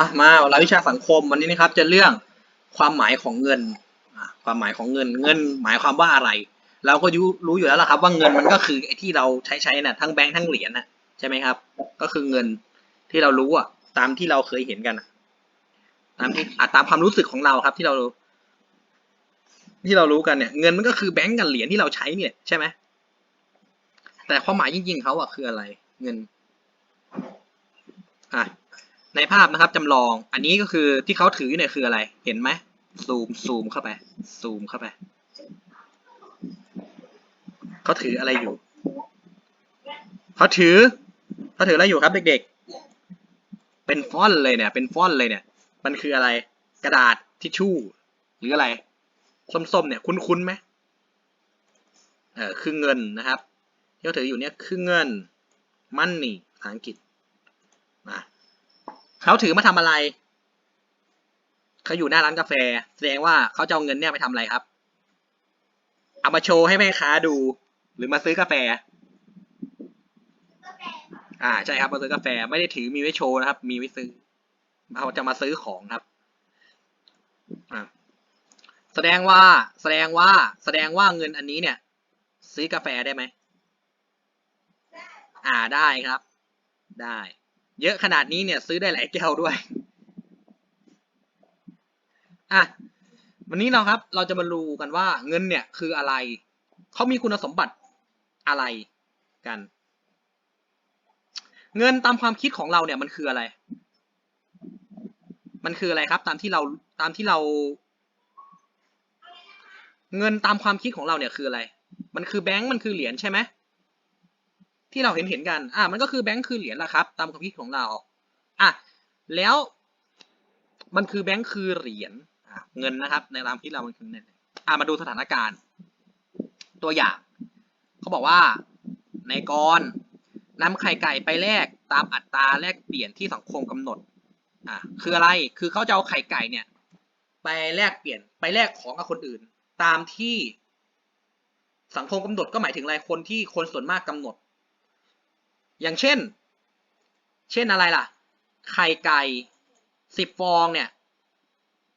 ะมาราวิชาสังคมวันนี้นะครับ จะเรื่องความหมายของเงินความหมายของเงินเงินหมายความว่าอะไร เราก็ยรู้อยู่แล้วล่ะครับ ว่าเงินมันก็คือไอ้ที่เราใช้ใช้น่ะทั้งแบงค์ทั้งเหรียญน่ะใช่ไหมครับ ก็คือเงินที่เรารู้อะตามที่เราเคยเห็นกันอะตามที่อะตามความรู้สึกของเราครับ ที่เรา ที่เรารู้กันเนี่ย เงินมันก็คือแบงค์กับเหรียญที่เราใช้เนี่ยใช่ไหมแต่ความหมายจริงๆเขาอะคืออะไร เงินอะ ในภาพนะครับจำลอง อันนี้ก็คือที่เขาถือเนี่ยคืออะไร เห็นไหมซูมซูมเข้าไป ซูมเข้าไป เขาถืออะไรอยู่ เขาถือ เขาถืออะไรอยู่ครับเด็กๆ เป็นฟอนต์เลยเนี่ย เป็นฟอนต์เลยเนี่ย มันคืออะไร กระดาษทิชชู่ หรืออะไร ส้มๆ เนี่ย คุ้นๆไหมเออคือเงินนะครับที่เขาถืออยู่เนี่ยคือเงินมันนี่ภาษาอังกฤษมา เขาถือมาทำอะไร เขาอยู่หน้าร้านกาแฟ แสดงว่าเขาจะเอาเงินเนี่ยไปทำอะไรครับ เอามาโชว์ให้แม่ค้าดู หรือมาซื้อกาแฟ อ่าใช่ครับมาซื้อกาแฟไม่ได้ถือมีไว้โชว์นะครับ มีไว้ซื้อเขาจะมาซื้อของครับอ่าแสดงว่าแสดงว่าแสดงว่าเงินอันนี้เนี่ย ซื้อกาแฟได้ไหม อ่าได้ครับ ได้ เยอะขนาดนี้เนี่ยซื้อได้หลายแก้วด้วย อะ วันนี้เราครับ เราจะมาดูกันว่าเงินเนี่ยคืออะไร เขามีคุณสมบัติอะไรกัน เงินตามความคิดของเราเนี่ยมันคืออะไร มันคืออะไรครับ ตามที่เราตามที่เรา เงินตามความคิดของเราเนี่ยคืออะไร มันคือแบงก์มันคือเหรียญใช่ไหม ที่เราเห็นเห็นกัน อะมันก็คือแบงค์คือเหรียญละครับ ตามความคิดของเรา อะแล้วมันคือแบงค์คือเหรียญอะเงินนะครับ ในตามที่เรามันคือเงินอะมาดูสถานการณ์ ตัวอย่างเขาบอกว่าในกรนำไข่ไก่ไปแลกตามอัตราแลกเปลี่ยนที่สังคมกำหนด อะคืออะไร คือเขาจะเอาไข่ไก่เนี่ย ไปแลกเปลี่ยนไปแลกของกับคนอื่น ตามที่สังคมกำหนดก็หมายถึงอะไรคนที่คนส่วนมากกำหนด อย่างเช่น เช่นอะไรล่ะ ไข่ไก่สิบฟองเนี่ย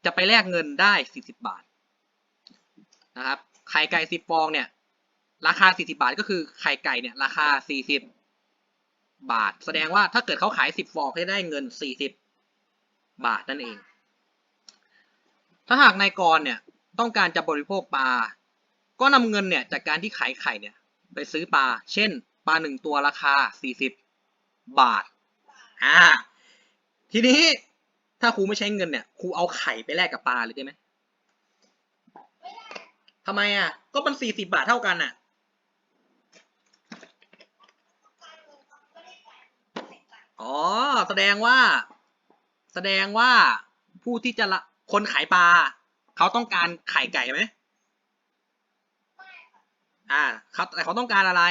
จะไปแลกเงินได้สี่สิบบาทนะครับ ไข่ไก่สิบฟองเนี่ย ราคาสี่สิบาทก็คือไข่ไก่เนี่ยราคาสี่สิบบาท แสดงว่าถ้าเกิดเขาขายสิบฟองเขาจะได้เงินสี่สิบบาทนั่นเอง ถ้าหากนายกรเนี่ยต้องการจะบริโภคปลา ก็นำเงินเนี่ยจากการที่ขายไข่เนี่ยไปซื้อปลา เช่น ปลาหนึ่งตัวราคา40บาท อ่า ทีนี้ถ้าครูไม่ใช้เงินเนี่ยครูเอาไข่ไปแลกกับปลาเลยได้ไหมทำไมอะ ก็มัน40บาทเท่ากันอะ อ๋อ แสดงว่า แสดงว่าผู้ที่จะละคนขายปลา เขาต้องการไข่ไก่ไหมอ่าเขาแต่เขาต้องการอะไร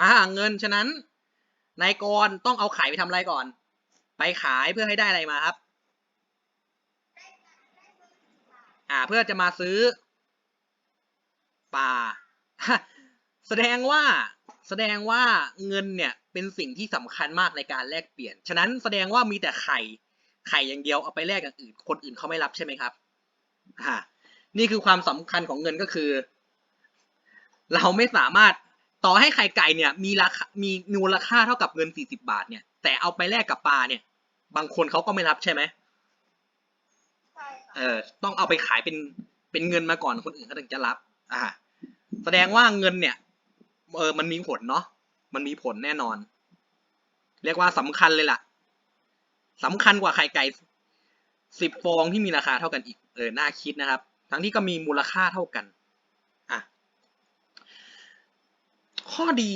อ่า เงินฉะนั้นนายกรต้องเอาไข่ไปทำอะไรก่อน ไปขายเพื่อให้ได้อะไรมาครับ อ่า เพื่อจะมาซื้อปลาแสดงว่าแสดงว่าเงินเนี่ยเป็นสิ่งที่สำคัญมากในการแลกเปลี่ยน ฉะนั้นแสดงว่ามีแต่ไข่ไข่อย่างเดียวเอาไปแลกอย่างอื่น คนอื่นเขาไม่รับใช่ไหมครับอ่านี่คือความสำคัญของเงินก็คือ เราไม่สามารถ ต่อให้ไข่ไก่เนี่ยมีราคามีมูลค่าเท่ากับเงิน 40 บาทเนี่ยแต่เอาไปแลกกับปลาเนี่ยบางคนเขาก็ไม่รับใช่ไหมเออต้องเอาไปขายเป็นเป็นเงินมาก่อนคนอื่นเขาถึงจะรับ อ่า แสดงว่าเงินเนี่ยเออมันมีผลเนาะมันมีผลแน่นอน เรียกว่าสำคัญเลยล่ะสำคัญกว่าไข่ไก่สิบฟองที่มีราคาเท่ากันอีกเออน่าคิดนะครับ ทั้งที่ก็มีมูลค่าเท่ากัน อะ ข้อดี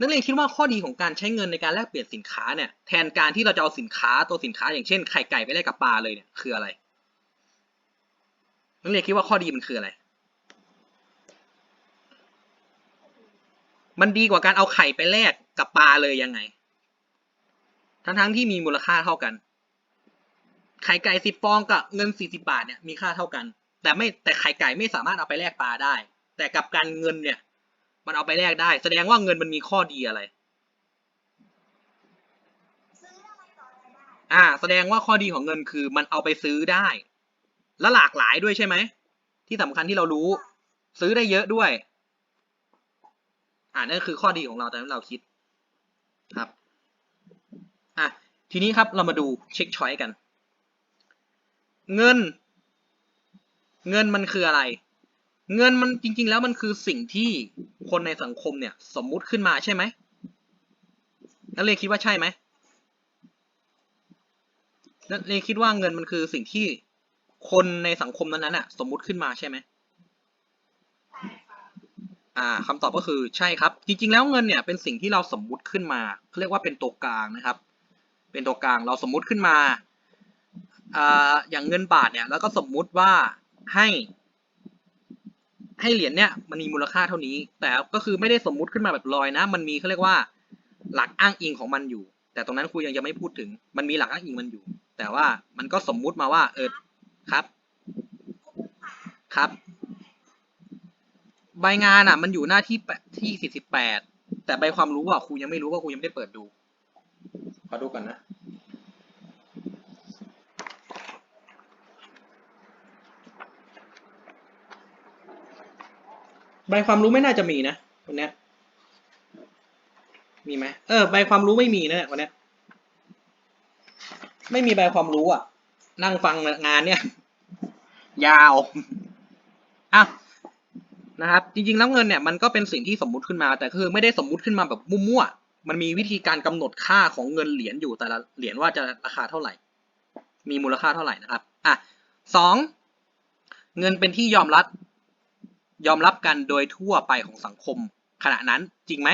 นักเรียนคิดว่าข้อดีของการใช้เงินในการแลกเปลี่ยนสินค้าเนี่ยแทนการที่เราจะเอาสินค้าตัวสินค้าอย่างเช่นไข่ไก่ไปแลกกับปลาเลยเนี่ยคืออะไรนักเรียนคิดว่าข้อดีมันคืออะไร มันดีกว่าการเอาไข่ไปแลกกับปลาเลยยังไง ทั้งๆที่มีมูลค่าเท่ากัน ไข่ไก่สิบฟองกับเงินสี่สิบาทเนี่ยมีค่าเท่ากัน แต่ไม่แต่ไข่ไก่ไม่สามารถเอาไปแลกปลาได้ แต่กับการเงินเนี่ย มันเอาไปแลกได้ แสดงว่าเงินมันมีข้อดีอะไร อ่า แสดงว่าข้อดีของเงินคือมันเอาไปซื้อได้ และหลากหลายด้วยใช่ไหม ที่สำคัญที่เรารู้ ซื้อได้เยอะด้วย อ่านั่นคือข้อดีของเราตามที่เราคิดครับ อะ ทีนี้ครับเรามาดูเช็คช้อยกัน เงิน เงินมันคืออะไร เงินมันจริง ๆ แล้วมันคือสิ่งที่คนในสังคมเนี่ยสมมุติขึ้นมาใช่ไหมนักเรียนคิดว่าใช่ไหมนักเรียนคิดว่าเงินมันคือสิ่งที่คนในสังคมนั้นๆน่ะ สมมุติขึ้นมาใช่ไหมอ่าคำตอบก็คือใช่ครับ จริง ๆ แล้วเงินเนี่ยเป็นสิ่งที่เราสมมุติขึ้นมาเขาเรียกว่าเป็นตัวกลางนะครับ เป็นตัวกลางเราสมมุติขึ้นมาอ่าอย่างเงินบาทเนี่ยแล้วก็สมมุติว่าให้ ให้เหรียญเนี่ยมันมีมูลค่าเท่านี้ แต่ก็คือไม่ได้สมมุติขึ้นมาแบบลอยนะ มันมีเขาเรียกว่าหลักอ้างอิงของมันอยู่ แต่ตรงนั้นครูยังยังไม่พูดถึง มันมีหลักอ้างอิงมันอยู่ แต่ว่ามันก็สมมุติมาว่า เออครับครับ ใบงานอะ มันอยู่หน้าที่แปดที่สี่สิบแปดแต่ใบความรู้อะครูยังไม่รู้ว่าครูยังไม่ได้เปิดดูขอดูก่อนนะ ใบความรู้ไม่น่าจะมีนะวันนี้มีไหมเออใบความรู้ไม่มีนะเนี่ยวันนี้ไม่มีใบความรู้อะ นั่งฟังงานเนี่ย ยาวอะนะครับ จริงๆแล้วเงินเนี่ยมันก็เป็นสิ่งที่สมมุติขึ้นมา แต่คือไม่ได้สมมุติขึ้นมาแบบมั่วๆมันมีวิธีการกำหนดค่าของเงินเหรียญอยู่แต่ละเหรียญว่าจะราคาเท่าไหร่ มีมูลค่าเท่าไหร่นะครับอะสองเงินเป็นที่ยอมรับ ยอมรับกันโดยทั่วไปของสังคมขณะนั้นจริงไหม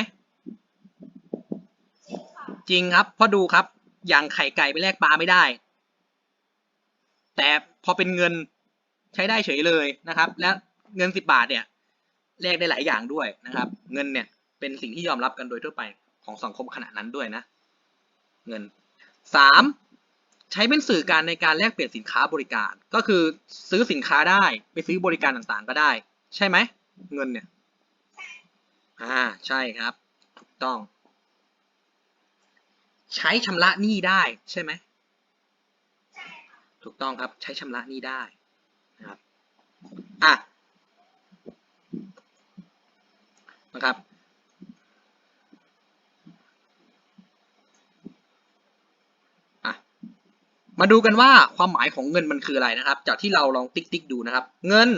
จริงครับเพราะดูครับ อย่างไข่ไก่ไปแลกปลาไม่ได้ แต่พอเป็นเงินใช้ได้เฉยเลยนะครับ และเงินสิบบาทเนี่ยแลกได้หลายอย่างด้วยนะครับ เงินเนี่ยเป็นสิ่งที่ยอมรับกันโดยทั่วไปของสังคมขณะนั้นด้วยนะ เงินสามใช้เป็นสื่อการในการแลกเปลี่ยนสินค้าบริการ ก็คือซื้อสินค้าได้ไปซื้อบริการต่างๆ ก็ได้ ใช่ไหม เงินเนี่ย อ่า ใช่ครับ ถูกต้อง ใช้ชำระหนี้ได้ใช่ไหม ถูกต้องครับ ใช้ชำระหนี้ได้นะครับ อะ นะครับอะมาดูกันว่าความหมายของเงินมันคืออะไรนะครับ จากที่เราลองติ๊กติ๊กดูนะครับ เงิน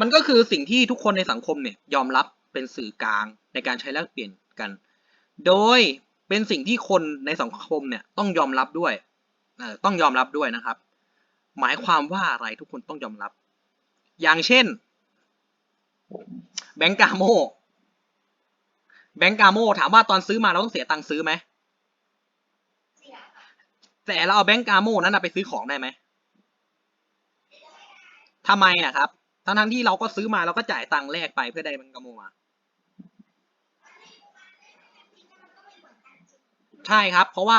มันก็คือสิ่งที่ทุกคนในสังคมเนี่ยยอมรับเป็นสื่อกลางในการใช้แลกเปลี่ยนกัน โดยเป็นสิ่งที่คนในสังคมเนี่ยต้องยอมรับด้วยต้องยอมรับด้วยนะครับ หมายความว่าอะไรทุกคนต้องยอมรับ อย่างเช่น แบงก์กาโมแบงก์กาโมถามว่าตอนซื้อมาเราต้องเสียตังค์ซื้อไหมแต่เราเอาแบงก์กาโมนั้นไปซื้อของได้ไหมทำไมอะครับ ทั้งทั้งที่เราก็ซื้อมาเราก็จ่ายตังค์แลกไปเพื่อได้แบงก์กาโมมา ใช่ครับ เพราะว่า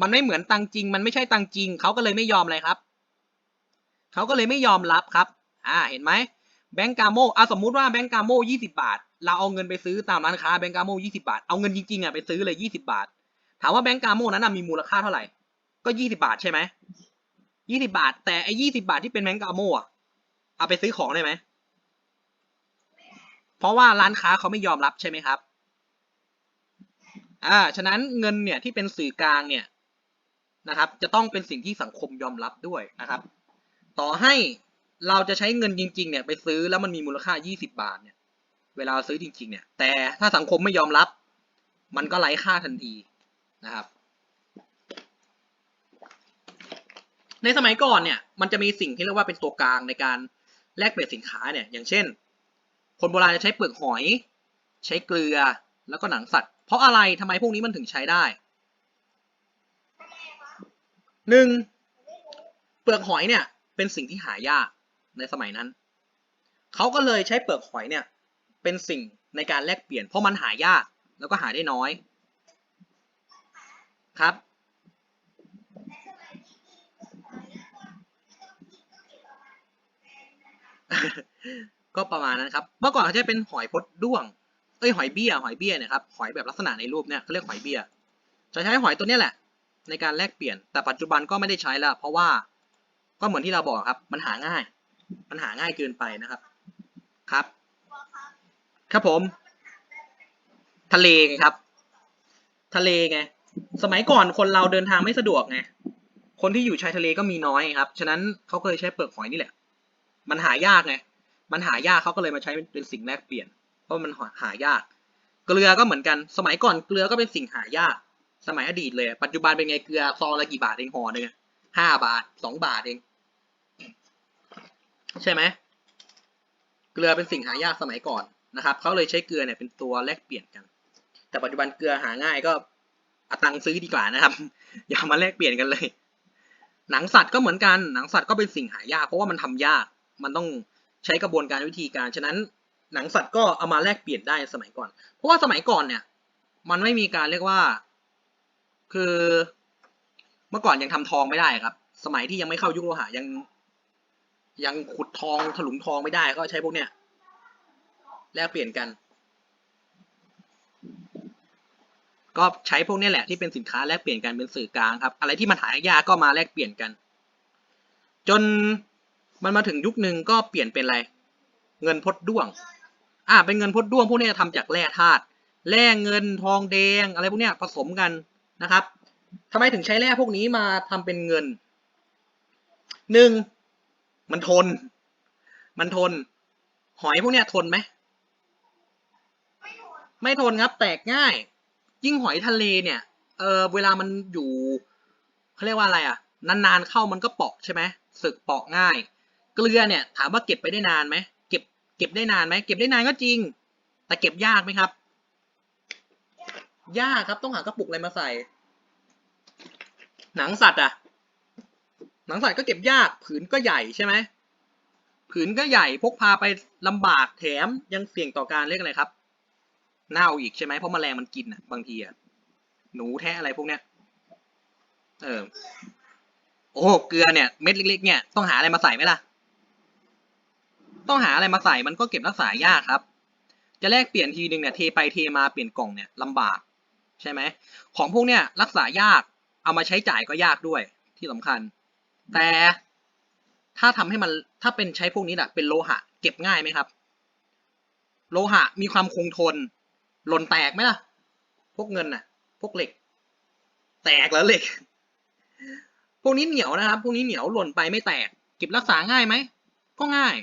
มันไม่เหมือนตังจริง มันไม่ใช่ตังจริง เขาก็เลยไม่ยอมอะไรครับ เขาก็เลยไม่ยอมรับครับ อ่า เห็นไหมแบงก์กาโมอะสมมุติว่าแบงก์กาโมยี่สิบาท เราเอาเงินไปซื้อตามร้านค้าแบงก์กาโมยี่สิบาท เอาเงินจริงๆอะไปซื้อเลยยี่สิบาท ถามว่าแบงก์กาโมนั้นนะมีมูลค่าเท่าไหร่ ก็ยี่สิบาทใช่ไหมยี่สิบาท แต่ไอ้ยี่สิบาทที่เป็นแบงก์กาโมอะ เอาไปซื้อของได้ไหม เพราะว่าร้านค้าเขาไม่ยอมรับใช่ไหมครับ อ่า ฉะนั้นเงินเนี่ยที่เป็นสื่อกลางเนี่ยนะครับ จะต้องเป็นสิ่งที่สังคมยอมรับด้วยนะครับ ต่อให้เราจะใช้เงินจริง ๆ เนี่ยไปซื้อแล้วมันมีมูลค่า 20 บาทเนี่ย เวลาซื้อจริง ๆ เนี่ย แต่ถ้าสังคมไม่ยอมรับ มันก็ไร้ค่าทันทีนะครับ ในสมัยก่อนเนี่ย มันจะมีสิ่งที่เรียกว่าเป็นตัวกลางในการ แลกเปลี่ยนสินค้าเนี่ยอย่างเช่น คนโบราณจะใช้เปลือกหอย ใช้เกลือแล้วก็หนังสัตว์ เพราะอะไรทำไมพวกนี้มันถึงใช้ได้หนึ่งเปลือกหอยเนี่ยเป็นสิ่งที่หายากในสมัยนั้น เขาก็เลยใช้เปลือกหอยเนี่ยเป็นสิ่งในการแลกเปลี่ยน เพราะมันหายากแล้วก็หาได้น้อยครับ ก็ประมาณนั้นครับ เมื่อก่อนเขาจะเป็นหอยพดด้วง เอ้ยหอยเบี้ย หอยเบี้ยนี่ยครับ หอยแบบลักษณะในรูปเนี่ยเขาเรียกหอยเบี้ย จะใช้หอยตัวนี้แหละ ในการแลกเปลี่ยน แต่ปัจจุบันก็ไม่ได้ใช้แล้ว เพราะว่าก็เหมือนที่เราบอกครับ มันหาง่าย มันหาง่ายเกินไปนะครับ ครับ ครับผม ทะเลไงครับ ทะเลไง สมัยก่อนคนเราเดินทางไม่สะดวกไง คนที่อยู่ชายทะเลก็มีน้อยครับ ฉะนั้นเขาก็เลยใช้เปลือกหอยนี่แหละ มันหายากไง มันหายากเขาก็เลยมาใช้เป็นสิ่งแลกเปลี่ยน เพราะมันหายาก เกลือก็เหมือนกัน สมัยก่อนเกลือก็เป็นสิ่งหายาก สมัยอดีตเลย ปัจจุบันเป็นไงเกลือซองละกี่บาทเองห่อหนึ่งห้าบาทสองบาทเอง ใช่ไหม เกลือเป็นสิ่งหายากสมัยก่อนนะครับเขาเลยใช้เกลือเนี่ยเป็นตัวแลกเปลี่ยนกัน แต่ปัจจุบันเกลือหาง่ายก็เอาตังซื้อดีกว่านะครับ อย่ามาแลกเปลี่ยนกันเลย หนังสัตว์ก็เหมือนกัน หนังสัตว์ก็เป็นสิ่งหายากเพราะว่ามันทำยาก มันต้องใช้กระบวนการวิธีการ ฉะนั้นหนังสัตว์ก็เอามาแลกเปลี่ยนได้สมัยก่อน เพราะว่าสมัยก่อนเนี่ย มันไม่มีการเรียกว่า คือเมื่อก่อนยังทำทองไม่ได้ครับ สมัยที่ยังไม่เข้ายุคโลหะยัง ยังขุดทองถลุงทองไม่ได้ก็ใช้พวกเนี้ยแลกเปลี่ยนกัน ก็ใช้พวกนี้แหละที่เป็นสินค้าแลกเปลี่ยนกันเป็นสื่อกลางครับ อะไรที่มันหายากก็มาแลกเปลี่ยนกัน จน มันมาถึงยุคหนึ่งก็เปลี่ยนเป็นอะไร เงินพดด้วง อ่า เป็นเงินพดด้วงพวกนี้จะทำจากแร่ธาตุ แร่เงินทองแดงอะไรพวกนี้ผสมกันนะครับทำไมถึงใช้แร่พวกนี้มาทำเป็นเงินหนึ่งมันทน มันทน หอยพวกเนี้ยทนไหม ไม่ทนครับ แตกง่าย ยิ่งหอยทะเลเนี่ย เออเวลามันอยู่เขาเรียกว่าอะไรอะ นานๆเข้ามันก็เปาะใช่ไหมสึกเปาะง่าย เกลือเนี่ยถามว่าเก็บไปได้นานไหมเก็บเก็บได้นานไหมเก็บได้นานก็จริง แต่เก็บยากไหมครับ ยากครับต้องหากระปุกอะไรมาใส่ หนังสัตว์อะหนังสัตว์ก็เก็บยากผืนก็ใหญ่ใช่ไหมผืนก็ใหญ่พกพาไปลำบากแถมยังเสี่ยงต่อการเรียกอะไรครับเน่าอีกใช่ไหมเพราะแมลงมันกินอะบางทีอะหนูแทะอะไรพวกเนี้ยเออโอ้เกลือเนี่ยเม็ดเล็กๆเนี่ยต้องหาอะไรมาใส่ไหมล่ะ ต้องหาอะไรมาใส่มันก็เก็บรักษายากครับ จะแลกเปลี่ยนทีนึงเนี่ยเทไปเทมาเปลี่ยนกล่องเนี่ยลำบากใช่ไหมของพวกเนี่ยรักษายากเอามาใช้จ่ายก็ยากด้วยที่สำคัญ แต่ถ้าทำให้มันถ้าเป็นใช้พวกนี้แหะเป็นโลหะ เก็บง่ายไหมครับ โลหะมีความคงทน หล่นแตกไหมล่ะ พวกเงินน่ะ พวกเหล็ก แตกแล้วเหล็ก พวกนี้เหนียวนะครับ พวกนี้เหนียวหล่นไปไม่แตก เก็บรักษาง่ายไหมก็ง่าย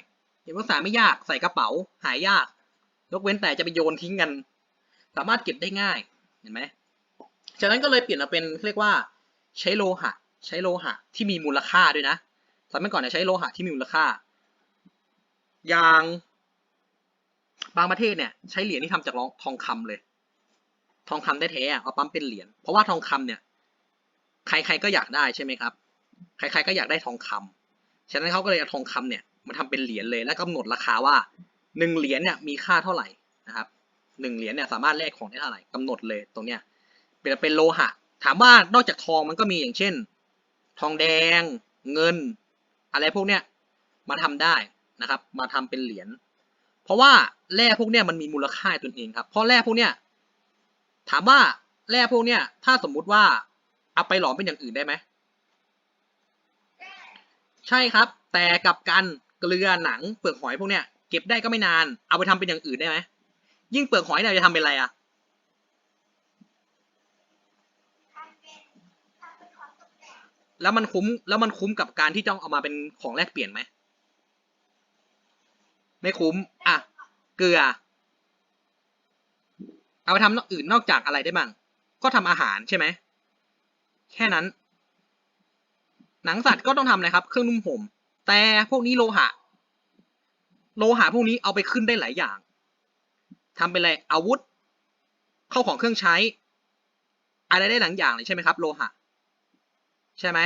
เก็บรักษาไม่ยากใส่กระเป๋าหายยาก ยกเว้นแต่จะไปโยนทิ้งกัน สามารถเก็บได้ง่ายเห็นไหมฉะนั้นก็เลยเปลี่ยนมาเป็นเรียกว่าใช้โลหะ ใช้โลหะที่มีมูลค่าด้วยนะสมัยก่อนเนี่ยใช้โลหะที่มีมูลค่า อย่างบางประเทศเนี่ยใช้เหรียญที่ทำจากทองคำเลย ทองคำได้แท้เอาปั๊มเป็นเหรียญเพราะว่าทองคำเนี่ย ใครๆก็อยากได้ใช่ไหมครับ ใครๆก็อยากได้ทองคำฉะนั้นเขาก็เลยเอาทองคำเนี่ย มาทำเป็นเหรียญเลยแล้วกำหนดราคาว่าหนึ่งเหรียญเนี่ยมีค่าเท่าไหร่นะครับหนึ่งเหรียญเนี่ยสามารถแลกของได้เท่าไหร่กำหนดเลยตรงเนี้ยเป็นเป็นโลหะ ถามว่านอกจากทองมันก็มีอย่างเช่น ทองแดง เงิน อะไรพวกเนี้ยมาทำได้นะครับ มาทำเป็นเหรียญเพราะว่าแร่พวกเนี้ยมันมีมูลค่าตนเองครับเพราะแร่พวกเนี้ยถามว่าแร่พวกเนี้ยถ้าสมมุติว่าเอาไปหลอมเป็นอย่างอื่นได้ไหมใช่ครับ แต่กับกัน เกลือหนังเปลือกหอยพวกเนี้ยเก็บได้ก็ไม่นาน เอาไปทำเป็นอย่างอื่นได้ไหมยิ่งเปลือกหอยเนี่ยจะทำเป็นอะไรอะแล้วมันคุ้มแล้วมันคุ้มกับการที่ต้องเอามาเป็นของแลกเปลี่ยนไหมไม่คุ้ม อะ เกลือ เอาไปทำนอกอื่นนอกจากอะไรได้บ้าง ก็ทำอาหารใช่ไหม แค่นั้น หนังสัตว์ก็ต้องทำอะไรครับ เครื่องนุ่มห่ม แต่พวกนี้โลหะ โลหะพวกนี้เอาไปขึ้นได้หลายอย่างทำเป็นอะไรอาวุธ เข้าของเครื่องใช้ อะไรได้หลายอย่างเลยใช่ไหมครับ โลหะ ใช่ไหม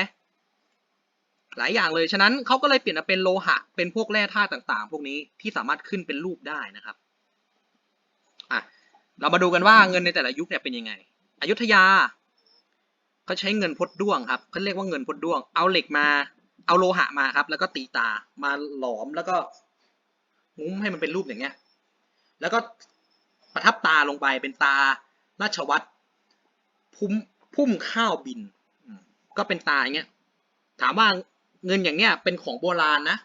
หลายอย่างเลยฉะนั้นเขาก็เลยเปลี่ยนมาเป็นโลหะ เป็นพวกแร่ธาตุต่างๆ พวกนี้ที่สามารถขึ้นเป็นรูปได้นะครับอะเรามาดูกันว่าเงินในแต่ละยุคเนี่ยเป็นยังไง อยุธยาเขาใช้เงินพดด้วงครับเขาเรียกว่าเงินพดด้วง เอาเหล็กมา เอาโลหะมาครับ แล้วก็ตีตามาหลอมแล้วก็งุ้มให้มันเป็นรูปอย่างเงี้ย แล้วก็ประทับตาลงไปเป็นตาราชวัตรพุ่มพุ่มข้าวบินอืก็เป็นตาอย่างเงี้ย ถามว่าเงินอย่างเนี้ย เป็นของโบราณนะ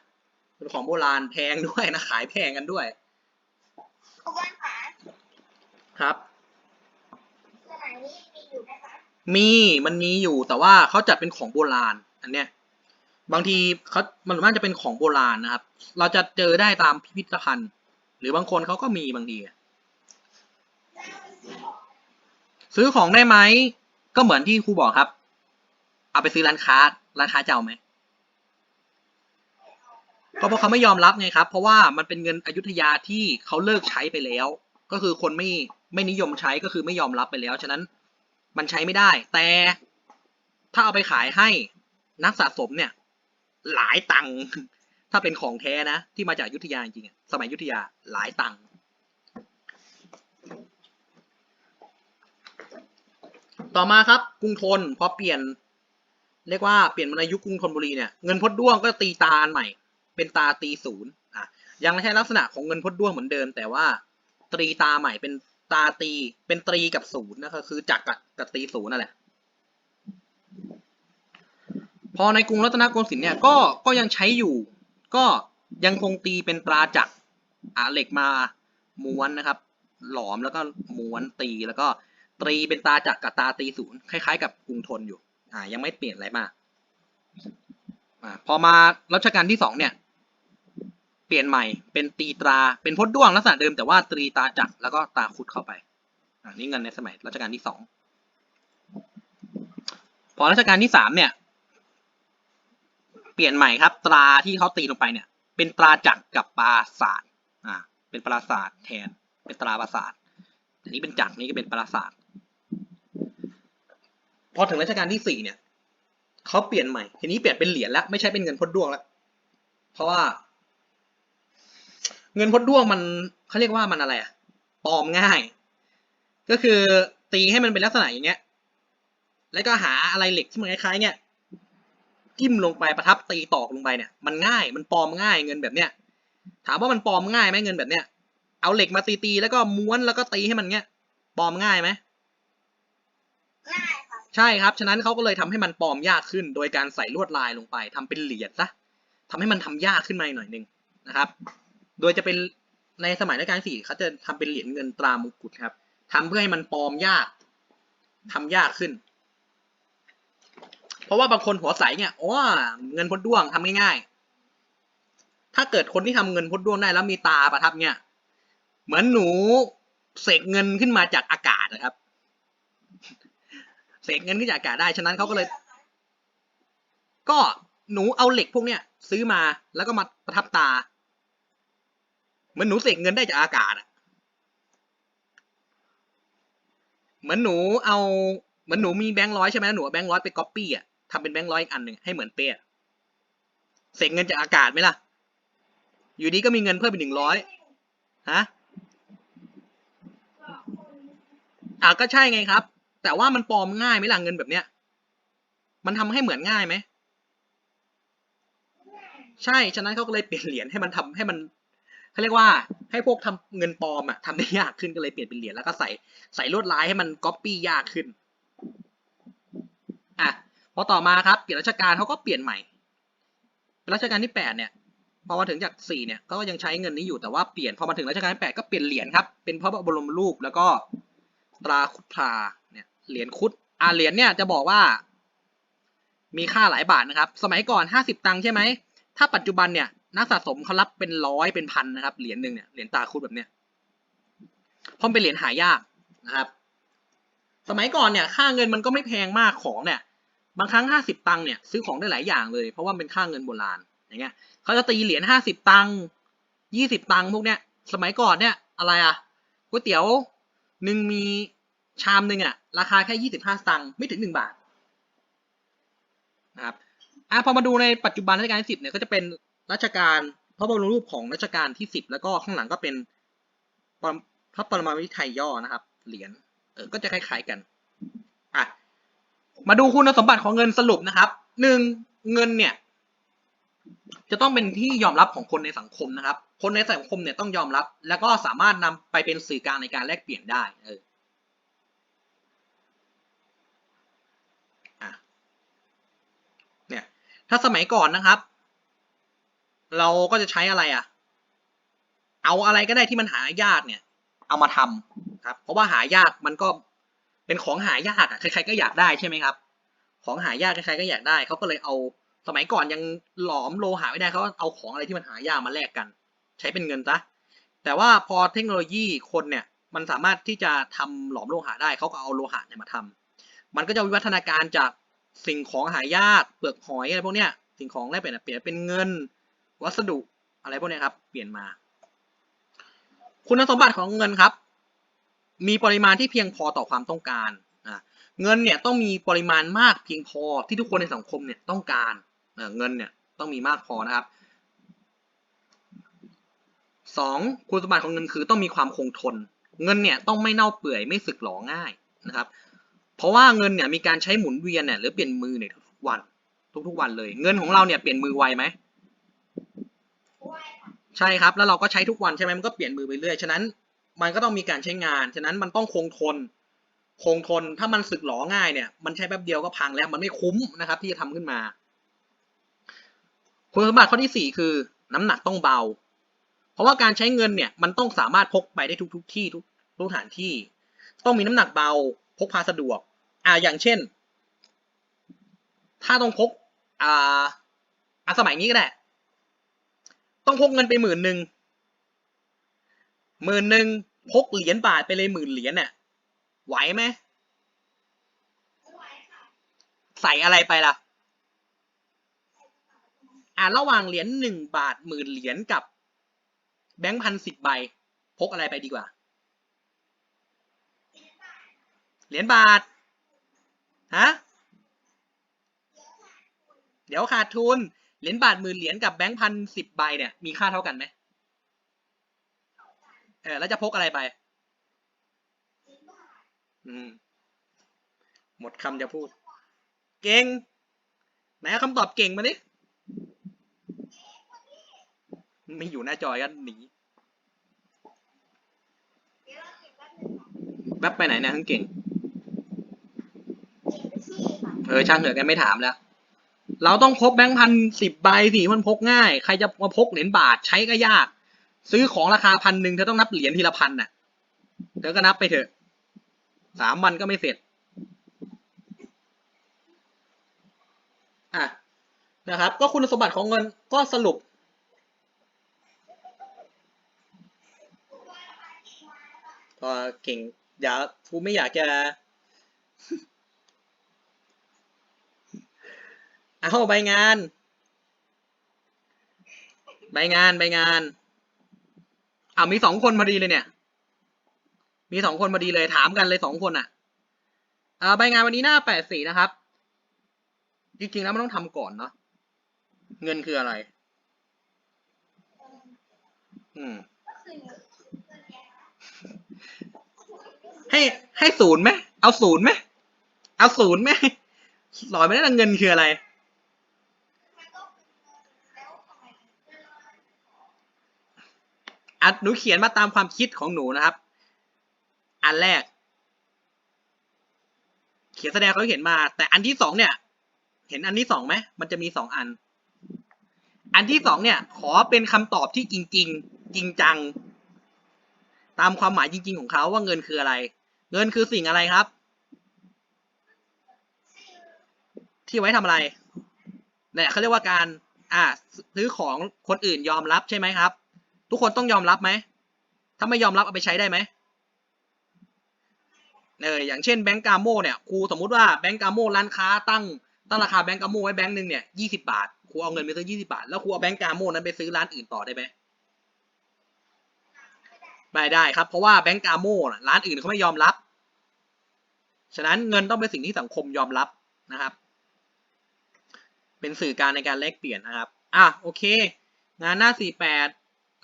เป็นของโบราณแพงด้วยนะ ขายแพงกันด้วยครูบอลคะครับสมัยนี้มีอยู่ไหมคะ มี มันมีอยู่ แต่ว่าเขาจัดเป็นของโบราณ อันเนี้ย บางทีเขามันน่าจะเป็นของโบราณนะครับ เราจะเจอได้ตามพิพิธภัณฑ์ หรือบางคนเขาก็มีบางที ซื้อของได้ไหม ก็เหมือนที่ครูบอกครับ เอาไปซื้อร้านค้า ร้านค้าจะเอาไหมก็เพราะเขาไม่ยอมรับไงครับ เพราะว่ามันเป็นเงินอยุธยาที่เขาเลิกใช้ไปแล้ว ก็คือคนไม่ไม่นิยมใช้ก็คือไม่ยอมรับไปแล้ว ฉะนั้นมันใช้ไม่ได้ แต่ถ้าเอาไปขายให้นักสะสมเนี่ย หลายตังค์ถ้าเป็นของแท้นะ ที่มาจากยุทธยาจริงๆอะสมัยยุทธยาหลายตังค์ต่อมาครับกรุงธนพอเปลี่ยน เรียกว่าเปลี่ยนมาในยุคกรุงธนบุรีเนี่ยเงินพดด้วงก็ตีตาอันใหม่ เป็นตาตีศูนย์อะยังใช่ลักษณะของเงินพดด้วงเหมือนเดิม แต่ว่าตรีตาใหม่เป็นตาตีเป็นตรีกับศูนย์นะครับคือจักรกับกับตีศูนย์นั่นแหละ พอในกรุงรัตนโกสินทร์เนี่ยก็ก็ยังใช้อยู่ ก็ยังคงตีเป็นตราจักรอ่าเหล็กมาม้วนนะครับ หลอมแล้วก็ม้วนตีแล้วก็ตรีเป็นตาจักรกับตาตีศูนย์คล้ายๆ กับกรุงธนอยู่ อ่า ยังไม่เปลี่ยนอะไรมากอ่าพอมารัชกาลที่สองเนี่ย เปลี่ยนใหม่เป็นตีตราเป็นพดด้วงลักษณะเดิมแต่ว่าตรีตาจักรแล้วก็ตาคุดเข้าไปอ่านี่เงินในสมัยรัชกาลที่สองพอรัชกาลที่สามเนี่ย เปลี่ยนใหม่ครับ ตราที่เขาตีลงไปเนี่ย เป็นตราจักรกับปราศาสตร์อ่าเป็นปราศาสตร์แทน เป็นตราปราศาสตร์อันนี้เป็นจักรนี้ก็เป็นปราศาสตร์พอถึงรัชกาลที่สี่เนี่ยเขาเปลี่ยนใหม่ทีนี้เปลี่ยนเป็นเหรียญแล้วไม่ใช่เป็นเงินพดด้วงแล้วเพราะว่า เงินพดด้วงมันเขาเรียกว่ามันอะไรอะปลอมง่าย ก็คือตีให้มันเป็นลักษณะอย่างเงี้ย แล้วก็หาอะไรเหล็กที่มันคล้ายๆเนี่ย จิ้มลงไปประทับตีตอกลงไปเนี่ยมันง่ายมันปลอมง่ายเงินแบบเนี้ยถามว่ามันปลอมง่ายไหมเงินแบบเนี้ยเอาเหล็กมาตีๆแล้วก็ม้วนแล้วก็ตีให้มันเงี้ยปลอมง่ายไหมง่ายค่ะใช่ครับฉะนั้นเขาก็เลยทำให้มันปลอมยากขึ้น โดยการใส่ลวดลายลงไปทำเป็นเหรียญซะทำให้มันทำยากขึ้นมาหน่อยหนึงนะครับ โดยจะเป็นในสมัยรัชกาลที่สี่เขาจะทำเป็นเหรียญเงินตรามงกุฎครับทำเพื่อให้มันปลอมยากทำยากขึ้น เพราะว่าบางคนหัวใสเนี่ยโอ้เงินพดด้วงทำง่ายๆ ถ้าเกิดคนที่ทำเงินพดด้วงได้แล้วมีตาประทับเนี่ย เหมือนหนูเสกเงินขึ้นมาจากอากาศนะครับ เสกเงินขึ้นจากอากาศได้ ฉะนั้นเขาก็เลย ก็หนูเอาเหล็กพวกเนี้ยซื้อมาแล้วก็มาประทับตา เหมือนหนูเสกเงินได้จากอากาศอะเหมือนหนูเอา เหมือนหนูมีแบงค์ร้อยใช่ไหมหนูแบงค์ร้อยไปก๊อปปี้อะ ทำเป็นแบงค์ร้อยอีกอันหนึ่งให้เหมือนเป๊ะเสกเงินจากอากาศไหมล่ะ อยู่ดีก็มีเงินเพิ่มเป็นหนึ่งร้อยฮะอ่าก็ใช่ไงครับ แต่ว่ามันปลอมง่ายไหมล่ะเงินแบบเนี้ย มันทำให้เหมือนง่ายไหมใช่ ฉะนั้นเขาก็เลยเปลี่ยนเหรียญให้มันทำให้มันเขาเรียกว่าให้พวกทำเงินปลอมอะทำได้ยากขึ้นก็เลยเปลี่ยนเป็นเหรียญแล้วก็ใส่ใส่ลวดลายให้มันก๊อปปี้ยากขึ้นอะ อต่อมาครับเปลี่ยนรัชกาลเขาก็เปลี่ยนใหม่รัชกาลที่แปดเนี่ยพอมาถึงจากสี่เนี่ยก็ยังใช้เงินนี้อยู่แต่ว่าเปลี่ยนพอมาถึงรัชกาลที่แปดก็เปลี่ยนเหรียญครับเป็นพระบรมรูปแล้วก็ตราคุดพาเนี่ยเหรียญคุดอ่าเหรียญเนี่ยจะบอกว่า มีค่าหลายบาทนะครับ สมัยก่อนห้าสิบตังค์ใช่ไหมถ้าปัจจุบันเนี่ยนักสะสมเขารับเป็นร้อยเป็นพันนะครับเหรียญหนึ่งเนี่ยเหรียญตาคุดแบบเนี้ยเพราะมันเป็นเหรียญหายากนะครับ สมัยก่อนเนี่ย ค่าเงินมันก็ไม่แพงมากของเนี่ย บางครั้งห้าสิบตังค์เนี่ยซื้อของได้หลายอย่างเลย เพราะว่าเป็นค่าเงินโบราณอย่างเงี้ยเขาจะตีเหรียญห้าสิบตังค์ยี่สิบตังค์พวกเนี้ยสมัยก่อนเนี่ยอะไรอะก๋วยเตี๋ยวหนึ่งมีชามหนึ่งอะราคาแค่ยี่สิบห้าตังค์ไม่ถึงหนึ่งบาทนะครับอะพอมาดูในปัจจุบันรัชกาลที่สิบเนี่ยก็จะเป็นรัชกาลพระบรมรูปของรัชกาลที่สิบแล้วก็ข้างหลังก็เป็นพระปรมาวิไทยย่อนะครับ เหรียญเออก็จะคล้ายๆกันอะ มาดูคุณสมบัติของเงินสรุปนะครับหนึ่งเงินเนี่ย จะต้องเป็นที่ยอมรับของคนในสังคมนะครับ คนในสังคมเนี่ยต้องยอมรับ แล้วก็สามารถนำไปเป็นสื่อกลางในการแลกเปลี่ยนได้เอออะถ้าสมัยก่อนนะครับ เราก็จะใช้อะไรอะ เอาอะไรก็ได้ที่มันหายากเนี่ย เอามาทำครับ เพราะว่าหายากมันก็ เป็นของหายากอะใครๆก็อยากได้ใช่ไหมครับ ของหายากใครๆก็อยากได้เขาก็เลยเอาสมัยก่อนยังหลอมโลหะไม่ได้เขาเอาของอะไรที่มันหายากมาแลกกัน ใช้เป็นเงินซะแต่ว่าพอเทคโนโลยีคนเนี่ยมันสามารถที่จะทำหลอมโลหะได้เขาก็เอาโลหะเนี่ยมาทำมันก็จะวิวัฒนาการจากสิ่งของหายากเปลือกหอยอะไรพวกเนี้ยสิ่งของแลกเปลี่ยนเปลี่ยนเป็นเงิน วัสดุอะไรพวกเนี้ยครับ เปลี่ยนมา คุณสมบัติของเงินครับ มีปริมาณที่เพียงพอต่อความต้องการอะเงินเนี่ยต้องมีปริมาณมากเพียงพอที่ทุกคนในสังคมเนี่ยต้องการอะเงินเนี่ยต้องมีมากพอนะครับสองคุณสมบัติของเงินคือต้องมีความคงทน เงินเนี่ยต้องไม่เน่าเปื่อยไม่สึกหรอง่ายนะครับ เพราะว่าเงินเนี่ยมีการใช้หมุนเวียนเนี่ยหรือเปลี่ยนมือเนี่ยทุกๆวัน ทุกๆวันเลย เงินของเราเนี่ยเปลี่ยนมือไวไหมไหว้ค่ะใช่ครับแล้วเราก็ใช้ทุกวันใช่ไหมมันก็เปลี่ยนมือไปเรื่อยฉะนั้น มันก็ต้องมีการใช้งาน ฉะนั้นมันต้องคงทน คงทน ถ้ามันสึกหลอง่ายเนี่ย มันใช้แป๊บเดียวก็พังแล้ว มันไม่คุ้มนะครับ ที่จะทำขึ้นมา คุณสมบัติข้อที่สี่คือ น้ำหนักต้องเบา เพราะว่าการใช้เงินเนี่ย มันต้องสามารถพกไปได้ทุกทุกที่ทุกทุกสถานที่ ต้องมีน้ำหนักเบา พกพาสะดวก อ่า อย่างเช่น ถ้าต้องพก อ่า อะสมัยนี้ก็ได้ ต้องพกเงินไปหมื่นหนึ่ง หมื่นหนึ่งพกเหรียญบาทไปเลยหมื่นเหรียญเนี่ยไหวไหมไหวค่ะใส่อะไรไปล่ะ อ่าระหว่างเหรียญหนึ่งบาทหมื่นเหรียญกับ แบงค์พันสิบใบ พกอะไรไปดีกว่า เหรียญบาท ฮะ เดี๋ยวขาดทุน เหรียญบาทหมื่นเหรียญกับแบงค์พันสิบใบเนี่ย มีค่าเท่ากันไหม เออแล้วจะพกอะไรไป อืม หมดคำจะพูด เก่ง ไหนคำตอบเก่งมาดิไม่อยู่หน้าจอกันหนีเดี๋ยวบแป๊บนึงค่ะแวบไปไหนเนะทั้งเก่งเก็บไปที่ค่ะเออช่างเถอะแกไม่ถามแล้ว เราต้องพกแบงค์พันสิบใบสิมันพกง่าย ใครจะมาพกเหรียญบาทใช้ก็ยาก ซื้อของราคาพันหนึ่งเธอต้องนับเหรียญทีละพันน่ะ เธอก็นับไปเถอะสามวันก็ไม่เสร็จ อะนะครับ ก็คุณสมบัติของเงินก็สรุป ก็เก่งอย่าครูไม่อยากจะ เอาใบงาน ใบงานใบงาน อ่ามีสองคนพอดีเลยเนี่ย มีสองคนพอดีเลยถามกันเลยสองคนอะอ่าใบงานวันนี้หน้าแปดสี่นะครับ จริงๆแล้วมันต้องทำก่อนเนาะเงินคืออะไร อืม ให้ให้ศูนย์ไหมเอาศูนย์ไหมเอาศูนย์ไหมหลอยไม่ได้ละเงินคืออะไร มันก็เป็นเงินแล้วทำไมเงินเรา อะหนูเขียนมาตามความคิดของหนูนะครับ อันแรก เขียนแสดงเขาเขียนมา แต่อันที่สองเนี่ย เห็นอันที่สองไหมมันจะมีสองอัน อันที่สองเนี่ย ขอเป็นคำตอบที่จริงๆจริงจัง ตามความหมายจริง ๆ ของเขาว่าเงินคืออะไร เงินคือสิ่งอะไรครับ ที่ไว้ทำอะไรเนี่ยเขาเรียกว่าการ อ่าซื้อของคนอื่นยอมรับใช่ไหมครับ ทุกคนต้องยอมรับไหม ถ้าไม่ยอมรับเอาไปใช้ได้ไหมเอออย่างเช่นแบงก์กาโมเนี่ยครูสมมุติว่าแบงก์กาโมร้านค้าตั้งตั้งราคาแบงก์กาโมไว้แบงก์หนึ่งเนี่ยยี่สิบาทครูเอาเงินไปซื้อยี่สิบาท แล้วครูเอาแบงก์กาโมนั้นไปซื้อร้านอื่นต่อได้ไหมไม่ได้ครับ เพราะว่าแบงก์กาโม่ร้านอื่นเขาไม่ยอมรับ ฉะนั้นเงินต้องเป็นสิ่งที่สังคมยอมรับนะครับ เป็นสื่อการในการแลกเปลี่ยนนะครับ อะโอเค งานหน้าสี่แปด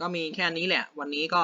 ก็มีแค่นี้แหละ วันนี้ก็